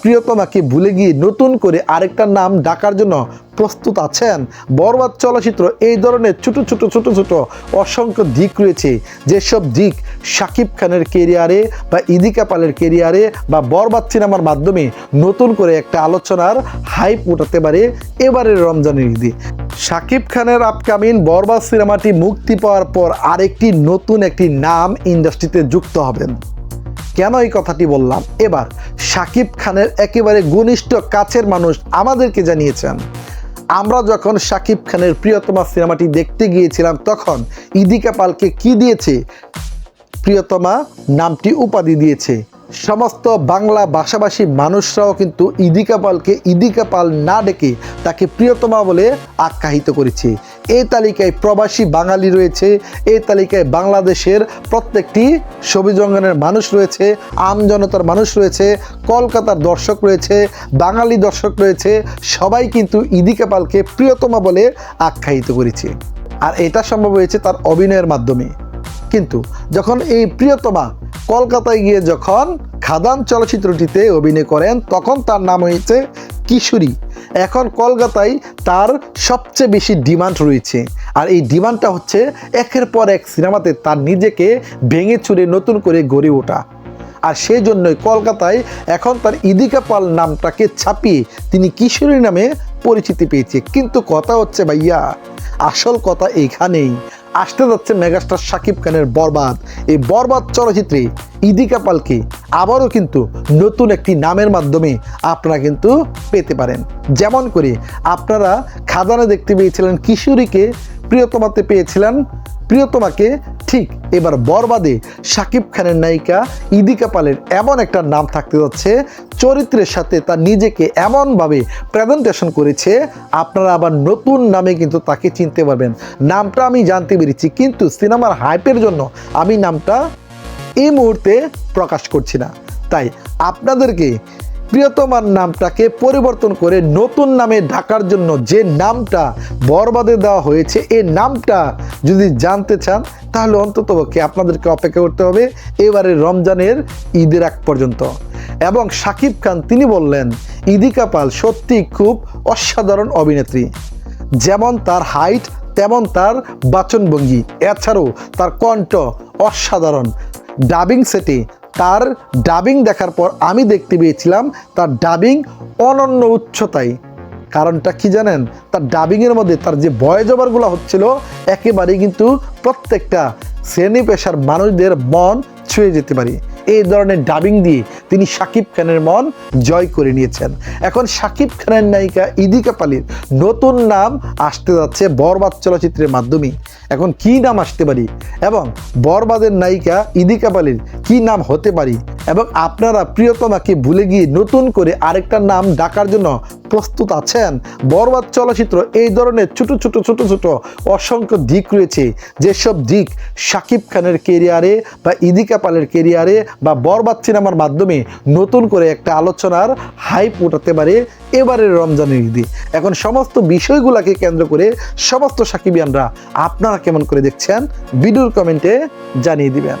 প্রিয়তমাকে ভুলে গিয়ে নতুন করে আরেকটা নাম ডাকার জন্য প্রস্তুত আছেন। বরবাদ চলচ্চিত্র এই ধরনের ছোট ছোট ছোট ছোট অসংখ্য দিক রয়েছে। যেসব দিক শাকিব খানের কেরিয়ারে বা ইদিকা পালের কেরিয়ারে বা বরবাদ সিনেমার মাধ্যমে নতুন করে একটা আলোচনার হাইপ উঠাতে পারে এবারের রমজানের ঈদে। শাকিব খানের আপকামিং বরবাদ সিনেমাটি মুক্তি পাওয়ার পর আরেকটি নতুন একটি নাম ইন্ডাস্ট্রিতে যুক্ত হবেন। কেন এই কথাটি বললাম? এবার, সাকিব খানের একেবারে ঘনিষ্ঠ কাছের মানুষ আমাদেরকে জানিয়েছেন। আমরা যখন সাকিব খানের প্রিয়তমা সিনেমাটি দেখতে গিয়েছিলাম, তখন ইদিকা পালকে কি দিয়েছে? প্রিয়তমা নামটি উপাধি দিয়েছে। সমস্ত বাংলা ভাষাভাষী মানুষরাও কিন্তু ইদিকা পালকে ইদিকা পাল না ডেকে তাকে প্রিয়তমা বলে আখ্যায়িত করেছে। এই তালিকায় প্রবাসী বাঙালি রয়েছে এই তালিকায় বাংলাদেশের প্রত্যেকটি ছবি জঙ্গনের মানুষ রয়েছে আমজনতার মানুষ রয়েছে, কলকাতার দর্শক রয়েছে, বাঙালি দর্শক রয়েছে, সবাই কিন্তু ইদিকা পালকে প্রিয়তমা বলে আখ্যায়িত করেছে। আর এটা সম্ভব হয়েছে তার অভিনয়ের মাধ্যমে। কিন্তু যখন এই প্রিয়তমা কলকাতায় গিয়ে যখন খাদান চলচ্চিত্রটিতে অভিনয় করেন, তখন তার নাম হয়েছে কিশোরী। এখন কলকাতায় তার সবচেয়ে বেশি ডিমান্ড রয়েছে। আর এই ডিমান্ডটা হচ্ছে একের পর এক সিনেমাতে তার নিজেকে ভেঙে চুরে নতুন করে গড়ে ওঠা। আর সেই জন্যই কলকাতায় এখন তার ইদিকা পাল নামটাকে ছাপিয়ে তিনি কিশোরী নামে পরিচিতি পেয়েছে। কিন্তু কথা হচ্ছে ভাইয়া, আসল কথা এইখানেই আসতে যাচ্ছে মেগাস্টার শাকিব খানের বরবাদ। এই বরবাদ চলচ্চিত্রে ইদিকা পালকে আবারও কিন্তু নতুন একটি নামের মাধ্যমে আপনারা কিন্তু পেতে পারেন। যেমন করে আপনারা খাদানে দেখতে পেয়েছিলেন কিশোরীকে প্রিয়তমাতে পেয়েছিলেন, প্রিয়তমাকে ঠিক এবার বরবাদে শাকিব খানের নায়িকা ইদিকা পালের এমন একটা নাম থাকতে যাচ্ছে, চরিত্রের সাথে তার নিজেকে এমনভাবে প্রেজেন্টেশন করেছে, আপনারা আবার নতুন নামে কিন্তু তাকে চিনতে পারবেন। নামটা আমি জানতে পেরেছি, কিন্তু সিনেমার হাইপের জন্য আমি নামটা এই মুহূর্তে প্রকাশ করছি না। তাই আপনাদেরকে প্রিয়তমার নামটাকে পরিবর্তন করে নতুন নামে ঢাকার জন্য যে নামটা বরবাদে দেওয়া হয়েছে এই নামটা যদি জানতে চান, তাহলে অন্তত পক্ষে আপনাদেরকে অপেক্ষা করতে হবে এবারে রমজানের ঈদের আগ পর্যন্ত। এবং শাকিব খান, তিনি বললেন, ইদিকা পাল সত্যি খুব অসাধারণ অভিনেত্রী। যেমন তার হাইট, তেমন তার বাচনভঙ্গি। এছাড়াও তার কণ্ঠ অসাধারণ। ডাবিং সেটে তার ডাবিং দেখার পর আমি দেখতে পেয়েছিলাম তার ডাবিং অনন্য উচ্চতায়। কারণটা কি জানেন? তার ডাবিংয়ের মধ্যে তার যে ভয়েস ওভারগুলো হচ্ছিল, একেবারেই কিন্তু প্রত্যেকটা শ্রেণি পেশার মানুষদের মন ছুঁয়ে যেতে পারে। এই ধরনের ডাবিং দিয়ে তিনি সাকিব খানের মন জয় করে নিয়েছেন। এখন সাকিব খানের নায়িকা ইদিকা পালির নতুন নাম আসতে যাচ্ছে বরবাদ চলচ্চিত্রের মাধ্যমে এখন কি নাম আসতে পারি এবং বরবাদের নায়িকা ইদিকা পালির কি নাম হতে পারি এবং আপনারা প্রিয়তমাকে ভুলে গিয়ে নতুন করে আরেকটা নাম ডাকার জন্য প্রস্তুত আছেন। বরবাদ চলচ্চিত্র এই ধরনের ছোট ছোট ছোট ছোট অসংখ্য দিক রয়েছে। যেসব দিক শাকিব খানের কেরিয়ারে বা ইদিকা পালের কেরিয়ারে বা বরবাদ সিনেমার মাধ্যমে নতুন করে একটা আলোচনার হাইপ উঠাতে পারে এবারের রমজানের ঈদে। এখন সমস্ত বিষয়গুলোকে কেন্দ্র করে সমস্ত সাকিবিয়ানরা আপনারা কেমন করে দেখছেন, ভিডিওর কমেন্টে জানিয়ে দিবেন।